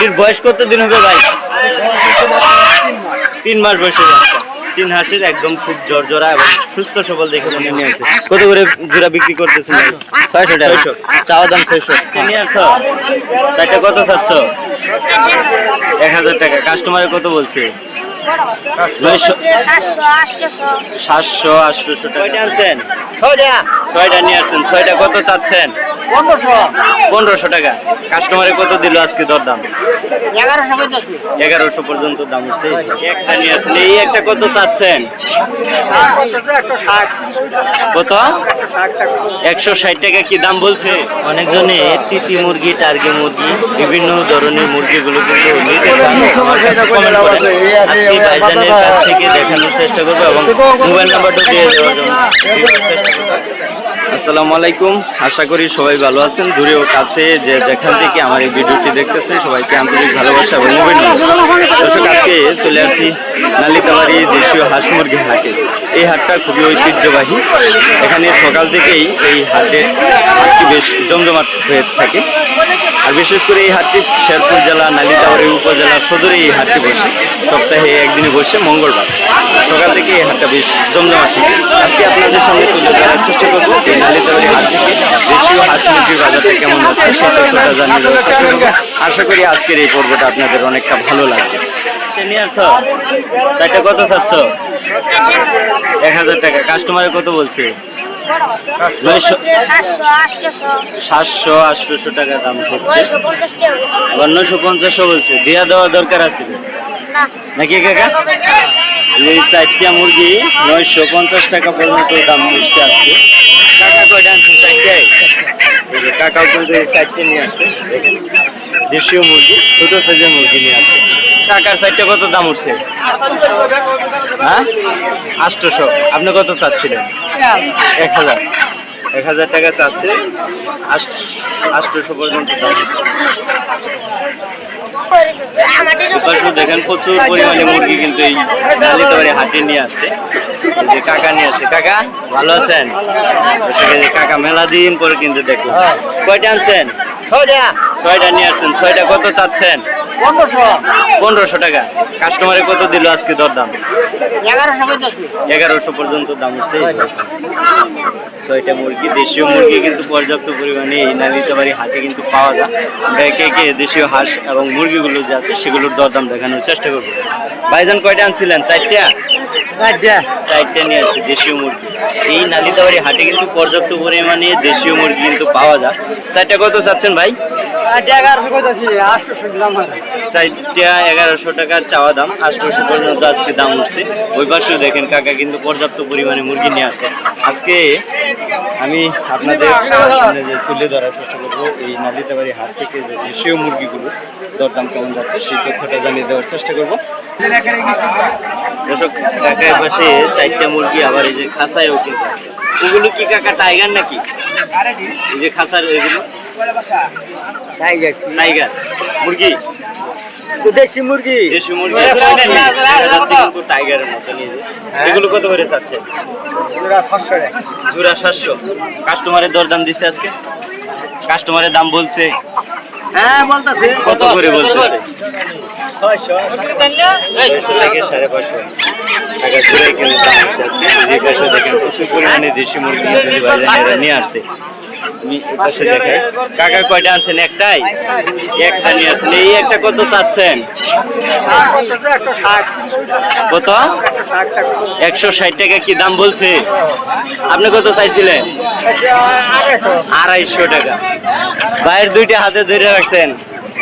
এটির বয়স কত দিন হবে ভাই? তিন মাস বয়সে চীন হাঁসের একদম খুব জর্জরা এবং সুস্থ সবল দেখে মনে নিয়ে আসে। কত করে জোড়া বিক্রি করতেছেন ছয়শো ছয়শো। চাওয়া দাম ছয়শো। চারটা কত চাচ্ছ? এক হাজার টাকা। কাস্টমারে কত বলছে? সাতশো আটশোশো টাকা। আনছেন? ছয়টা। নিয়ে আসছেন। ছয়টা কত চাচ্ছেন? পনেরোশো। টাকা। কাস্টমারে কত দিল আজকে দরদাম? এগারোশো পর্যন্ত। দাম হচ্ছে। একটা নিয়ে আসছেন। এই একটা কত চাচ্ছেন? কত? একশো ষাট টাকা। কি দাম বলছে? অনেকজনে তিতি মুরগি টার্গি মুরগি বিভিন্ন ধরনের মুরগিগুলো কিন্তু ভাইজানের কাছ থেকে দেখানোর চেষ্টা করব এবং মোবাইল নাম্বারটা দিয়ে দেওয়ার জন্য। আসসালামু আলাইকুম। আশা করি সবাই ভালো আছেন। দূরে ও কাছে যে যেখান থেকে আমার এই ভিডিওটি দেখতেছেন সবাইকে আন্তরিক ভালোবাসা এবং অভিনন্দন। দর্শক, আজকে চলে আসি নালিতাবাড়ি দেশীয় হাঁস মুরগি হাটে। এই হাটটা খুবই ঐতিহ্যবাহী। এখানে সকাল থেকেই এই হাটে হাটটি বেশ জমজমাট হয়ে থাকে। আর বিশেষ করে এই হাটটি শেরপুর জেলা, নালিতাবাড়ি উপজেলা সদরে এই হাটটি বসে। সপ্তাহে একদিনে বসে মঙ্গলবার। সকাল থেকে এই হাটটা বেশ জমজমাট আজকে আপনাদের সঙ্গে তুলে ধরার চেষ্টা করব। এই নালিতাবাড়ি হাট থেকে দেশীয় হাঁস মুরগির বাজারটা কেমন হচ্ছে তথ্যটা জানিয়ে দেওয়ার চেষ্টা করব আশা করি আজকের এই পর্বটা আপনাদের অনেকটা ভালো লাগবে। নিয়ে আসো? চারটা কত চাচ্ছ? এক হাজার টাকা। কাস্টমারে কত বলছে? নয়শো সাতশো আটশো টাকা দাম হচ্ছে। নয়শো পঞ্চাশ টাকা হয়েছে আবার নয়শো পঞ্চাশও বলছে। দিয়া দেওয়া দরকার আছে। নাকি কাকা? এই চারটা মুরগি নয়শো পঞ্চাশ টাকা পর্যন্ত দাম উঠছে আজকে। কাকা কয়টা আনছেন যে কাকাও কিন্তু এই চারটে নিয়ে আসছে। দেশীয় মুরগি ছোট সাইজের মুরগি নিয়ে আসছে। কাকার চারটে কত দাম উঠছে? হ্যাঁ? আটশোশো। আপনি কত চাচ্ছিলেন? এক হাজার। এক হাজার টাকা চাচ্ছে। আটশোশো পর্যন্ত দাম উঠছে পাশে দেখেন প্রচুর পরিমাণে মুরগি কিন্তু এই নালিতাবাড়ি হাটে নিয়ে আসছে। যে কাকা নিয়ে আসছে। কাকা ভালো আছেন? এই কাকা মেলা দিন পরে কিন্তু দেখলাম কয়টা আনছেন? ছয়টা নিয়ে আসছেন। ছয়টা কত চাচ্ছেন? পনেরোশো। টাকা। কাস্টমারে কত দিল আজকে দরদাম? এগারোশো পর্যন্ত দাম হচ্ছে ছয়টা মুরগি দেশীয় মুরগি কিন্তু পর্যাপ্ত পরিমাণে এই নালিতাবাড়ি হাটে কিন্তু পাওয়া যায়। আমরা একে একে দেশীয় হাঁস এবং মুরগিগুলো যে আছে সেগুলোর দরদাম দেখানোর চেষ্টা করব। ভাইজান কয়টা আনছিলেন? চারটা? চারটা। নিয়ে আসছে দেশীয় মুরগি। এই নালিতাবাড়ি হাটে কিন্তু পর্যাপ্ত পরিমাণে দেশীয় মুরগি কিন্তু পাওয়া যায়। চারটা কত চাচ্ছেন ভাই? চারটা এগারোশো টাকা চাওয়া দাম আটশোশো পর্যন্ত আজকে দাম উঠছে। ওই পাশেও দেখেন কাকা কিন্তু পর্যাপ্ত পরিমাণে মুরগি নিয়ে আসে। আজকে আমি আপনাদের সামনে যে তুলে ধরার চেষ্টা করব, এই নালিতাবাড়ি হাট থেকে যে দেশীয় মুরগিগুলো দরদাম কেমন যাচ্ছে, সেই তথ্যটা জানিয়ে দেওয়ার চেষ্টা করব। দর্শক কাকার পাশে চারটা মুরগি, আবার এই যে খাঁচায়ও কিন্তু আছে। ওগুলো কি কাকা টাইগার নাকি? এই যে খাঁচার এগুলো টাইগার মুরগি? দেশি মুরগি। দেশি মুরগি। কিন্তু টাইগারের মতো নিয়ে এগুলো কত করে চাচ্ছে জোড়া সাতশো। কাস্টমারের দরদাম দিছে আজকে? কাস্টমারের দাম বলছে। হ্যাঁ বলতেছে। কত করে বলতেছে? ছয়শো। সাড়ে পাঁচশো। টাকা জোড়াই কিন্তু দাম হচ্ছে আজকে। যে পাশে দেখেন প্রচুর পরিমাণে দেশি মুরগি নিয়ে আসছে। আমি পাশে কাকা কয়টা আনছেন? একটাই? একটা নিয়ে এই একটা কত চাচ্ছেন? কত? একশো ষাট টাকা কি দাম বলছে? আপনি কত চাইছিলেন? আড়াইশো টাকা। ভাইয়ের দুইটা হাতে ধরে রাখছেন।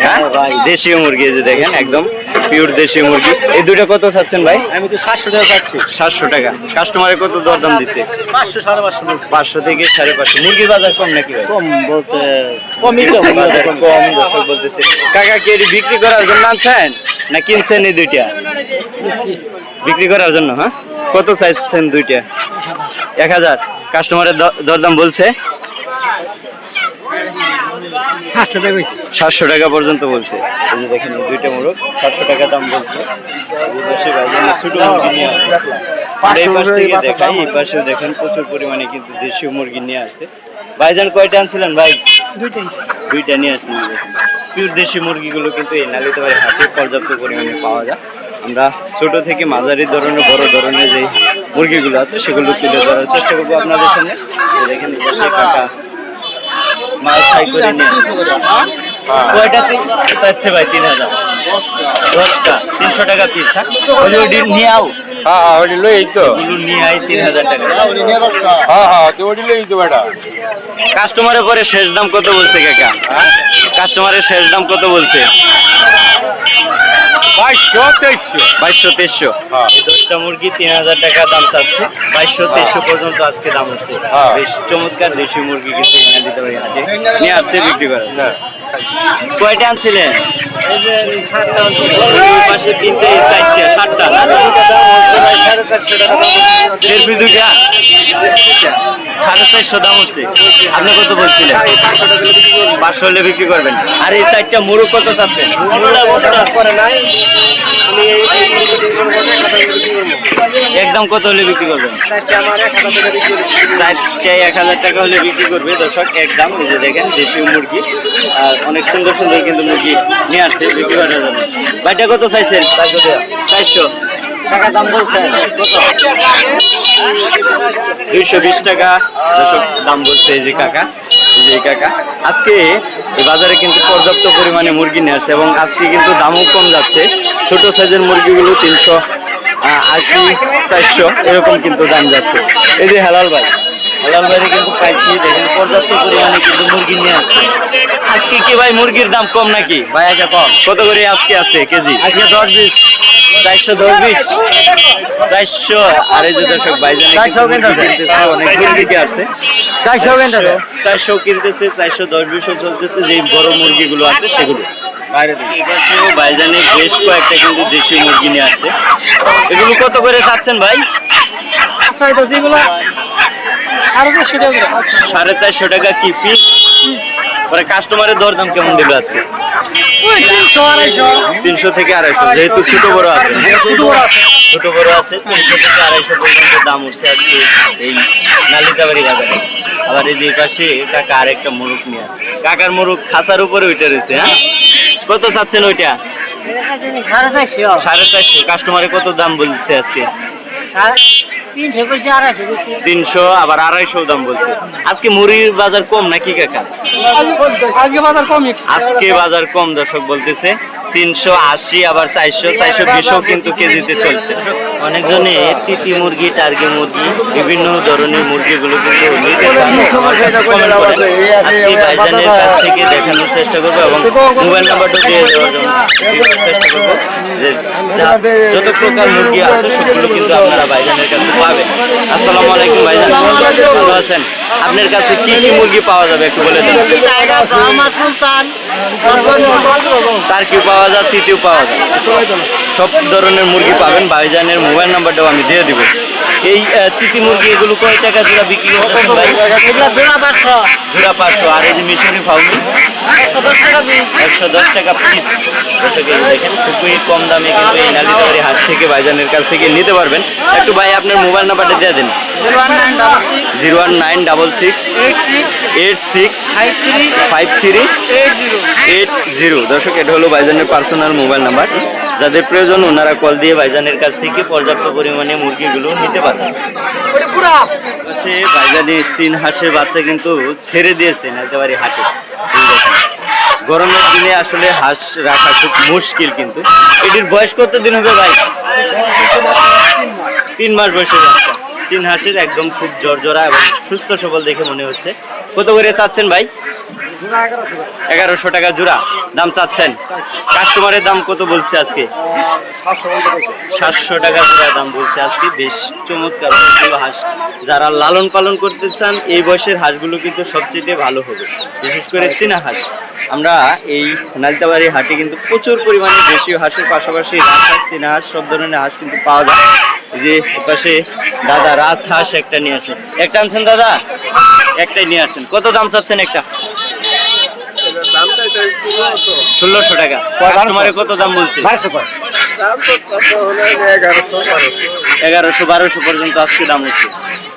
হ্যাঁ? ভাই দেশীয় মুরগি যে দেখেন একদম পিওর দেশীয় মুরগি। এই দুইটা কত চাচ্ছেন ভাই? আমি তো সাতশো টাকা পাচ্ছি সাতশো টাকা। কাস্টমারে কত দরদাম দিছে? পাঁচশো সাড়ে পাঁচশো পাঁচশো থেকে সাড়ে পাঁচশো। মুরগির বাজার কম নাকি ভাই? কম বলতে কমই তো কম। দর্শক বলতেছে। কাকা কি এটি বিক্রি করার জন্য আনছেন? না কিনছেন এই দুইটা? বিক্রি করার জন্য হ্যাঁ? কত চাইছেন দুইটা? এক হাজার। কাস্টমারের দরদাম বলছে? সাতশো টাকা বেশি। সাতশো টাকা পর্যন্ত বলছে। এই যে দেখেন দুইটা মোরগ সাতশো টাকা দাম বলছে। এই পাশে ভাইজানের ছোট মুরগি নিয়ে আসছে এই পাশ থেকে দেখাই এই পাশেও দেখেন প্রচুর পরিমাণে কিন্তু দেশীয় মুরগি নিয়ে আসছে ভাইজান কয়টা আনছিলেন ভাই? দুইটাই। দুইটা নিয়ে পিওর দেশি মুরগিগুলো কিন্তু এই হাটে পর্যাপ্ত পরিমাণে পাওয়া যায়। আমরা ছোট থেকে মাঝারি ধরনের বড় ধরনের যে মুরগিগুলো আছে সেগুলো তুলে ধরার চেষ্টা করব আপনাদের সামনে। দেখেন কাকা ফ্রাই করে নিয়ে আসছে। কয়টা তিন চাচ্ছে ভাই তিন হাজার। দশটা তিনশো টাকা পিস হ্যাঁ? ওই নিয়ে আও হ্যাঁ হ্যাঁ ওটি লই তো নিয়ে আই তিন হাজার টাকা। হ্যাঁ হ্যাঁ তো ওটি লই তো বেটা। কাস্টমারের পরে শেষ দাম কত বলছে কাকা? কাস্টমারের শেষ দাম কত বলছে? বাইশশো তেইশশো। বাইশশো তেইশশো। হ্যাঁ। দশটা মুরগি তিন হাজার টাকা দাম চাচ্ছে। বাইশশো তেইশশো পর্যন্ত আজকে দাম হচ্ছে। হ্যাঁ। বেশ চমৎকার দেশি মুরগি কিন্তু এনে দিতে পারি হাটে নিয়ে আসছে বিক্রি করে। না কয়টা আনছিলেন? ওই পাশে তিনটে চারটে সাতটা সাড়ে চারশো দাম হচ্ছে। আপনি কত বলছিলেন? পাঁচশো হলে বিক্রি করবেন। আর এই চারটা মুরগ কত চাচ্ছেন একদম কত হলে বিক্রি করবেন? চারটে এক হাজার টাকা হলে বিক্রি করবে দর্শক একদম এই যে দেখেন, দেশীয় মুরগি। আর অনেক সুন্দর সুন্দর কিন্তু মুরগি নিয়ে আসছে, বিক্রি করার জন্য। বাড়িটা কত চাইছেন? চারশো। টাকা দাম বলছেন? কত দুইশো বিশ টাকা। দাম বলছে এই যে কাকা, এই কাকা। আজকে এই বাজারে কিন্তু পর্যাপ্ত পরিমাণে মুরগি নিয়ে আসছে এবং আজকে কিন্তু দামও কম যাচ্ছে। ছোট সাইজের মুরগিগুলো তিনশো আশি, চারশো, এরকম কিন্তু দাম যাচ্ছে। এই যে হালাল ভাই হালাল কিন্তু পাইছি দেখেন পর্যাপ্ত পরিমাণে কিন্তু মুরগি নিয়ে আসছে। আজকে কি ভাই মুরগির দাম কম নাকি? ভাই আচ্ছা কম। কত করে আজকে আছে কেজি? আজকে দশ বিশ। চারশো দশ বিশ। চারশো। আর এই যে দর্শক বাইজানে মুরগি কিনতেছে। অনেক আছে? চারশো চারশো কিনতেছে চারশো দশ বিশও চলতেছে যে বড় মুরগিগুলো আছে সেগুলো। বাইরে বাইজানে বেশ কয়েকটা কিন্তু দেশি মুরগি নিয়ে আসছে। এগুলো কত করে খাচ্ছেন ভাই? সাড়ে চারশো টাকা কি পিস পরে কাস্টমারের দরদাম কেমন দিল আজকে? তিনশো থেকে আড়াইশো যেহেতু ছোট বড় আছে। ছোট বড় আছে। তিনশো থেকে আড়াইশো পর্যন্ত দাম উঠছে আজকে এই নালিতাবাড়ি বাজারে। আবার এই যে পাশে কাকা আরেকটা মোরগ নিয়ে আছে কাকার মোরগ খাঁচার উপরে উঠে রয়েছে হ্যাঁ? কত চাচ্ছেন ওইটা? সাড়ে চারশো। কাস্টমারে কত দাম বলছে আজকে? তিনশো আবার আড়াইশো দাম বলছে। আজকে মুড়ির বাজার কম নাকি কাকা? আজকে বাজার কমই। আজকে বাজার কম দর্শক বলতেছে। তিনশো আশি আবার চারশো চারশো বিশও কিন্তু কেজিতে চলছে। অনেকজনে তিতি মুরগি টার্গি মুরগি বিভিন্ন ধরনের মুরগিগুলো কিন্তু। আজকে ভাইজানের কাছ থেকে দেখানোর চেষ্টা করব এবং মোবাইল নাম্বারটা দিয়ে দেওয়ার জন্য চেষ্টা করব যে যত প্রকার মুরগি আছে সবগুলো কিন্তু আপনারা ভাইজানের কাছে পাবেন আসসালামু আলাইকুম ভাইজান ভালো আছেন? আপনার কাছে কি কি মুরগি পাওয়া যাবে একটু বলে দেন। তার কি পাওয়া যায় তৃতীয় পাওয়া যায়। সব ধরনের মুরগি পাবেন ভাইজানের মোবাইল নাম্বারটাও আমি দিয়ে দিব। এই তিতি মুরগি এগুলো কয় টাকা জোড়া বিক্রি করতেছেন ভাই জোড়া পাঁচশো। আর এই যে মিশরি ফাউমি একশো দশ টাকা পিস। দেখেন খুবই কম দামে কিন্তু এই নালিতাবাড়ি হাট থেকে ভাইজানের কাছ থেকে নিতে পারবেন। একটু ভাই আপনার মোবাইল নাম্বারটা দিয়ে দেন। Zero one nine double six. Eight six five three eight zero. দর্শক এটা হলো ভাইজানের পার্সোনাল মোবাইল নাম্বার। যাদের প্রয়োজন ওনারা কল দিয়ে ভাইজানের কাছ থেকে পর্যাপ্ত পরিমাণে মুরগিগুলো নিতে পারবেন। সে ভাইজানি চীন হাঁসের বাচ্চা কিন্তু ছেড়ে দিয়েছে, একেবারে হাটে। গরমের দিনে আসলে হাঁস রাখা খুব মুশকিল কিন্তু। এটির বয়স কত দিন হবে ভাই? তিন মাস বয়সের বাচ্চা। চীন হাঁসের একদম খুব জর্জরা এবং সুস্থ সবল দেখে মনে হচ্ছে। কত করে চাচ্ছেন ভাই? এগারোশো টাকা জোড়া। দাম চাচ্ছেন? কাস্টমারের দাম কত বলছে আজকে? সাতশো টাকা জোড়া দাম বলছে আজকে। বেশ চমৎকার হাঁস। যারা লালন পালন করতে চান, এই বয়সের হাঁসগুলো কিন্তু সবচেয়ে ভালো হবে। বিশেষ করে চীনা হাঁস। আমরা এই নালিতাবাড়ি হাটে কিন্তু প্রচুর পরিমাণে দেশীয় হাঁসের পাশাপাশি রাজহাঁস চীনা হাঁস, সব ধরনের হাঁস কিন্তু পাওয়া যায়। যে পাশে দাদা রাজ হাঁস একটা নিয়ে আসেন। একটা আনছেন দাদা? একটাই নিয়ে আসেন। কত দাম চাচ্ছেন একটা? ষোলোশো টাকা। কাস্টমারে কত দাম বলছে? এগারোশো বারোশো পর্যন্ত আজকে দাম হচ্ছে।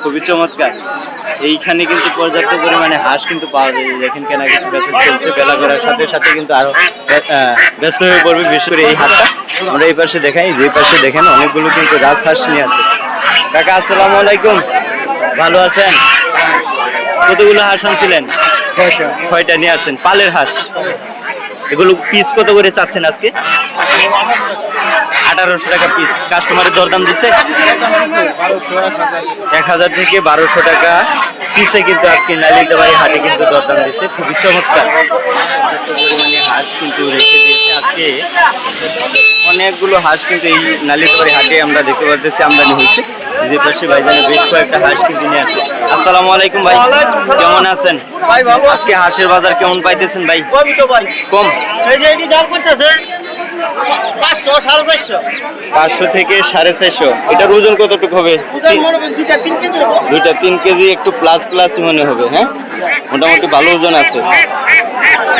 খুবই চমৎকার। এইখানে কিন্তু পর্যাপ্ত পরিমাণে হাঁস কিন্তু পাওয়া যায়। দেখেন কেনা চলছে বেলা করার সাথে সাথে কিন্তু আরও ব্যস্ত হয়ে পড়বে বিশেষ করে এই হাটটা আমরা এই পাশে দেখাই যে পাশে দেখেন অনেকগুলো কিন্তু রাজহাঁস নিয়ে আছে কাকা আসসালামু আলাইকুম। ভালো আছেন? কতগুলো হাঁস আনছিলেন? ছয়টা। নিয়ে আসছেন। পালের হাঁস। এগুলো পিস কত করে চাচ্ছেন আজকে? আঠারোশো টাকা পিস কাস্টমারের দরদাম দিছে? এক হাজার থেকে বারোশো টাকা পিসে কিন্তু আজকে নালিতে বাড়ি হাটে কিন্তু দরদাম দিছে। খুবই চমৎকার। পরিমাণে হাঁস কিন্তু রেখে দিয়েছে আজকে। অনেকগুলো হাঁস কিন্তু এই নালিতবাড়ি হাটে আমরা দেখতে পারতেছি আমদানি হয়েছে। যে পাশে ভাইজানে বেশ কয়েকটা হাঁস কিন্তু নিয়ে আসে। আসসালামু আলাইকুম ভাই কেমন আছেন? ভাই ভালো আজকে হাঁসের বাজার কেমন পাইতেছেন ভাই? কমই তো ভাই। কম? এই যে এটি দাম করতেছে পাঁচশো থেকে সাড়ে চারশো। এটার ওজন কতটুকু হবে। দুইটা তিন কেজি একটু প্লাস প্লাস মনে হবে হ্যাঁ? মোটামুটি ভালো ওজন আছে।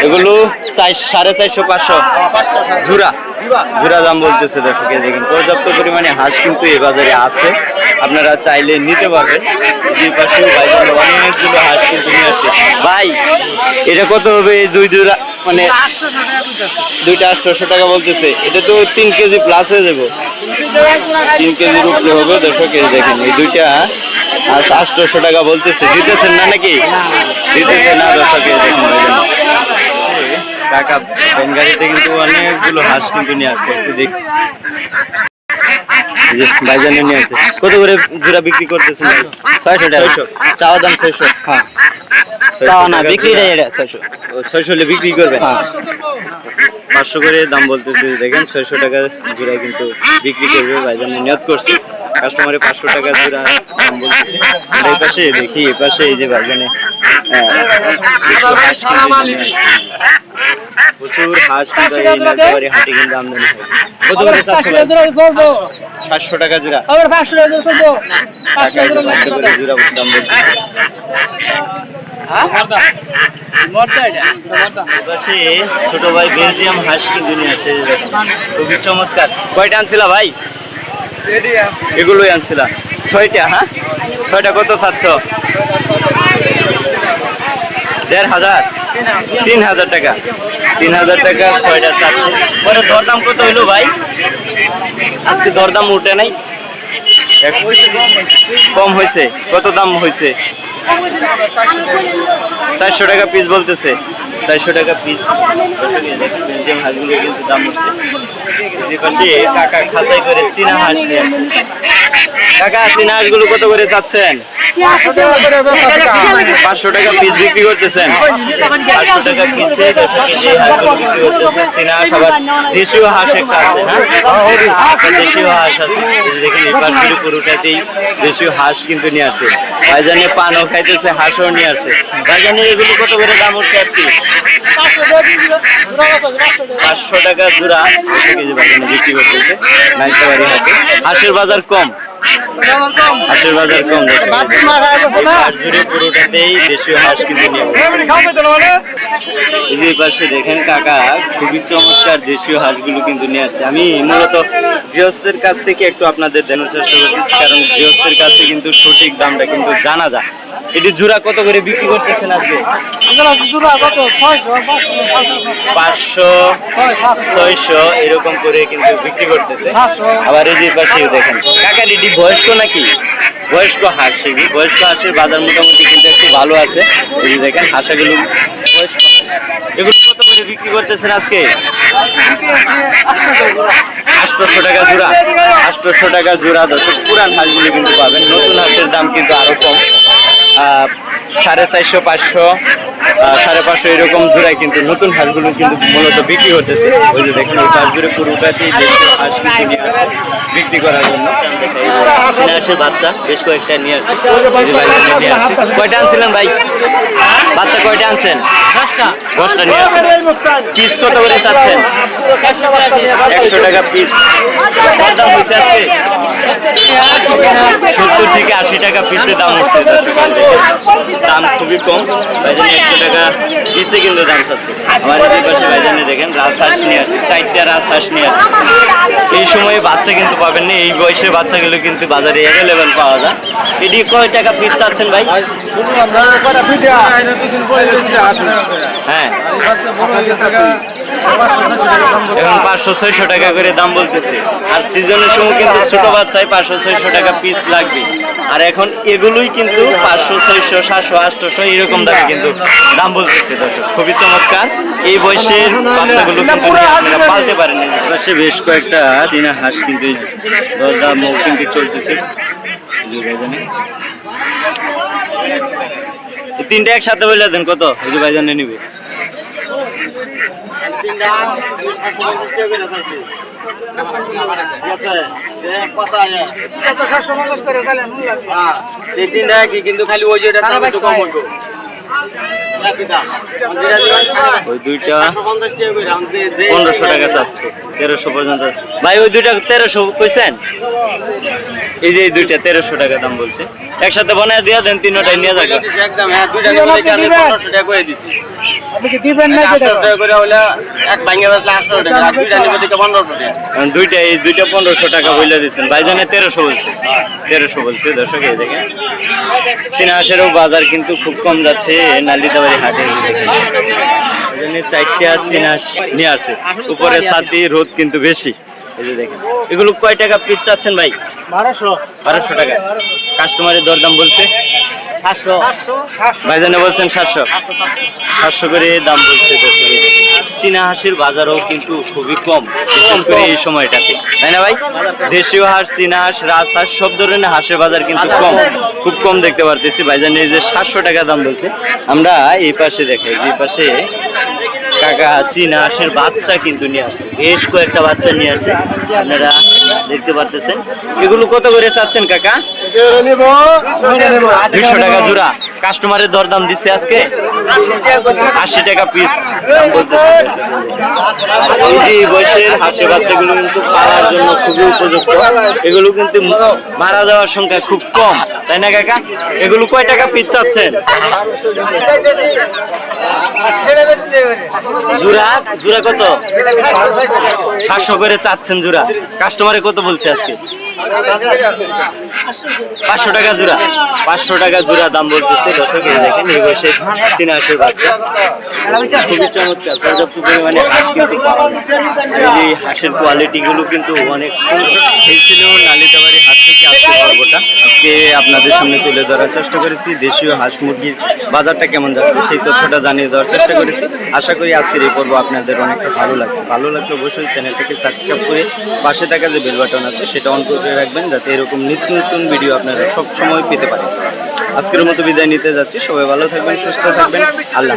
এগুলো চার সাড়ে চারশো, পাঁচশো। ঝুরা। ঝুরা। দাম বলতেছে দর্শকে দেখেন পর্যাপ্ত পরিমাণে হাঁস কিন্তু এ বাজারে আছে। আপনারা চাইলে নিতে পারবেন। যে পাশে অনেকগুলো হাঁস কিন্তু নিয়ে আসে ভাই, এটা কত হবে? এই দুই দুরা মানে। দুইটা আটশোশো টাকা বলতেছে। এটা তো তিন কেজি প্লাস হয়ে যাব। তিন কেজির উপরে হবে দর্শক দেখেন, এই দুইটা আটশোশো টাকা বলতেছে দিতেছেন না নাকি? দিতেছে না দর্শক দেখেন টাকা বেঙ্গালিতে কিন্তু অনেকগুলো হাঁস কিন্তু নিয়ে আসছে একটু দেখ। ভাইজানে নিয়ে কত করে জোড়া বিক্রি করতেছেন ছয়শো ছয়শো। চাওয়া দাম ছয়শো। হ্যাঁ। চাওয়া না বিক্রি ছয়শো। ছয়শো হলে বিক্রি করবেন পাঁচশো করে দাম বলতেছে দেখেন ছয়শো টাকা জোড়া কিন্তু বিক্রি করবে ভাইজানে নিয়ত করছে। কাস্টমারে পাঁচশো টাকা জোড়া দাম বলতেছে। আর এই পাশে দেখি এই পাশে এই যে আসছে। প্রচুর হাঁস কিন্তু এই নাগবাড়ি হাটে কিন্তু আমদানি হয়। কত করে চাচ্ছে ভাই? টাকা জোড়া। আবার পাঁচশো টাকা চলবো। পাঁচশো জোড়া দাম বলছে। ছোট ভাই বেলজিয়াম হাঁস কিন্তু নিয়ে আসে খুবই চমৎকার। কয়টা আনছিলা ভাই? এগুলোই আনছিলা ছয়টা হ্যাঁ? ছয়টা কত চাচ্ছ? দেড় হাজার? তিন হাজার টাকা। তিন হাজার টাকা ছয়টা চাচ্ছে। পরে দরদাম কত হইল ভাই? আজকে দরদাম উঠে নাই। কম হয়েছে। কত দাম হয়েছে? চারশো টাকা পিস বলতেছে। চারশো টাকা পিস বেলজিয়াম হাঁসগুলো কিন্তু দাম হচ্ছে। টাকা খাঁচাই করে চীনা হাঁস নিয়ে আসে কাকা হাঁসগুলো কত করে চাচ্ছেন? পাঁচশো টাকা পিস বিক্রি করতেছেন। পাঁচশো টাকা আবার হাঁস একটা আছে হ্যাঁ? হাঁস আছে। দেখেন দেশীয় হাঁস কিন্তু নিয়ে আসে। পানও খাইতেছে, হাঁসও নিয়ে আসে। ভাইজানের এগুলো কত করে দাম উঠছে আজকে? পাঁচশো টাকা জোড়া কেজি বিক্রি করতেছে। হাটে। হাঁসের বাজার কম। হাঁসের বাজার কম দেখেন। জুড়ে পুরোটাতেই দেশীয় হাঁস কিন্তু এই যে পাশে দেখেন কাকা খুবই চমৎকার দেশীয় হাঁসগুলো কিন্তু নিয়ে আসছে। আমি মূলত গৃহস্থের কাছ থেকে একটু আপনাদের জানার চেষ্টা করতেছি কারণ গৃহস্থের কাছে কিন্তু সঠিক দামটা কিন্তু জানা যায়। এটি জোড়া কত করে বিক্রি করতেছেন আজকে? পাঁচশো, ছয়শো, এরকম করে কিন্তু বিক্রি করতেছে। আবার এই যে পাশে দেখেন কাকা এটি বয়স্ক নাকি? বয়স্ক হাঁস, বয়স্ক হাঁসের বাজার মোটামুটি কিন্তু একটু ভালো আছে। এই দেখেন, হাঁসাগুলো বয়স্ক এগুলো কত করে বিক্রি করতেছেন আজকে? আটশোশো টাকা জোড়া, আটশোশো টাকা জোড়া। দর্শক, পুরান হাঁসগুলো কিন্তু পাবেন, নতুন হাঁসের দাম কিন্তু আরও কম। সাড়ে চারশো পাঁচশো। সাড়ে পাঁচশো এরকম জোড়ায় কিন্তু নতুন হাঁসগুলো কিন্তু মূলত বিক্রি করতেছে ওই যে দেখেন, ওই পুরোটাতেই হাঁস কিন্তু নিয়ে আসে বিক্রি করার জন্য। হাঁসের বাচ্চা, বেশ কয়েকটা নিয়ে আসছে। কয়টা আনছিলেন ভাই? বাচ্চা কয়টা আনছেন? দশটা। নিয়ে আসছেন পিস কত করে চাচ্ছেন? একশো টাকা পিস। দাম হয়েছে আজকে? সত্তর থেকে আশি টাকা পিসে দাম হচ্ছে দাম খুবই কম। ভাইজান একশো টাকা পিসে কিন্তু চাচ্ছে আমার দেখেন নিয়ে আসছে, চারটা নিয়ে আসছে। এই সময়ে বাচ্চা কিন্তু পাবেন না, এই বয়সে বাচ্চাগুলো কিন্তু বাজারে অ্যাভেলেবেল পাওয়া যায়। এটি কয় টাকা চাচ্ছেন ভাই? হ্যাঁ। পাঁচশো ছয়শো টাকা করে দাম বলতেছে। আর সিজনের সময় কিন্তু ছোট বাচ্চায় পাঁচশো ছয়শো টাকা পিস লাগবে। আর এখন এগুলোই কিন্তু পাঁচশো, ছয়শো, সাতশো, আটশো এরকম দামে কিন্তু দাম বলতেছে দর্শক খুবই চমৎকার। এই বয়সের বাচ্চাগুলো কিন্তু আপনারা পালতে পারেন। পাশে বেশ কয়েকটা চীনা হাঁস কিন্তু দরদাম কিন্তু চলতেছে। তিনটা একসাথে বলে দেন কত? এই যে ভাইজানে নিবে। কি কিন্তু খালি ওই যেটা কম হইব ওই দুইটা পনেরোশো টাকা চাচ্ছে তেরোশো পর্যন্ত। ভাই ওই দুইটা তেরোশো কইছেন? এই যে দুইটা তেরোশো টাকা দাম বলছে। একসাথে বানায় দিয়া দেন তিনটাই নিয়ে যাবে একদম হ্যাঁ দুইটা আমি পনেরোশো টাকা করে দিছি। দুইটা দেখে দুইটা এই দুইটা পনেরোশো টাকা বলে দিচ্ছেন ভাইজানে তেরোশো বলছে। তেরোশো বলছে দর্শক এই হাঁসেরও বাজার কিন্তু খুব কম যাচ্ছে নালিতাবাড়ি হাটে চারটা চীনা হাঁস নিয়ে আসে উপরে ছাতি রোদ কিন্তু বেশি। এই যে দেখেন এগুলো কয় টাকা পিস চাচ্ছেন ভাই? বারোশো। বারোশো টাকা। কাস্টমারের দরদাম বলছে? সাতশো। ভাইজানে বলছেন সাতশো। সাতশো করে দাম বলছে এই। চীনা হাঁসের বাজারও কিন্তু খুবই কম বিশেষ করে এই সময়টাতে। তাই না ভাই? দেশীয় হাঁস চীনা হাঁস রাজ হাঁস সব ধরনের হাঁসের বাজার কিন্তু কম। খুব কম দেখতে পারতেছি। ভাইজান এই যে সাতশো টাকা দাম বলছে। আমরা এই পাশে দেখাই যে পাশে কাকা চীনা হাঁসের বাচ্চা কিন্তু নিয়ে আসছে। বেশ কয়েকটা বাচ্চা নিয়ে আসছে আপনারা দেখতে পারতেছেন। এগুলো কত করে চাচ্ছেন কাকা? দুইশো টাকা জোড়া। কাস্টমারের দরদাম দিচ্ছে আজকে? আশি টাকা পিস এই বয়সের হাঁসের বাচ্চাগুলো কিন্তু পালার জন্য খুবই উপযুক্ত। এগুলো কিন্তু মারা যাওয়ার সংখ্যা খুব কম, তাই না কাকা? এগুলো কয় টাকা পিস চাচ্ছেন? জুরা জুরা কত? সাতশো করে চাচ্ছেন জুরা কাস্টমারে কত বলছে আজকে? পাঁচশো টাকা জোড়া। পাঁচশো টাকা জোড়া দাম বলতেছে। দর্শক দেখেন, এই বয়সে চীনা হাঁসের বাচ্চা। খুবই চমৎকার, পর্যাপ্ত পরিমাণে হাঁস কিন্তু পাওয়া এই হাঁসের কোয়ালিটিগুলো কিন্তু অনেক সুন্দর। এই ছিল নালিতাবাড়ি হাট থেকে আজকে পর্বটা। আজকে আপনাদের সামনে তুলে ধরার চেষ্টা করেছি। দেশীয় হাঁস মুরগির বাজারটা কেমন যাচ্ছে, সেই তথ্যটা জানিয়ে দেওয়ার চেষ্টা করেছি। আশা করি আজকের এই পর্ব আপনাদের অনেকটা ভালো লাগছে। ভালো লাগলে অবশ্যই চ্যানেলটাকে সাবস্ক্রাইব করে পাশে থাকা যে বেল বাটন আছে, সেটা অন করে রাখবেন, যাতে এরকম নিত্য নতুন ভিডিও আপনারা সব সময় পেতে পারেন। আজকের মতো বিদায় নিতে যাচ্ছি। সবাই ভালো থাকবেন, সুস্থ থাকবেন। আল্লাহ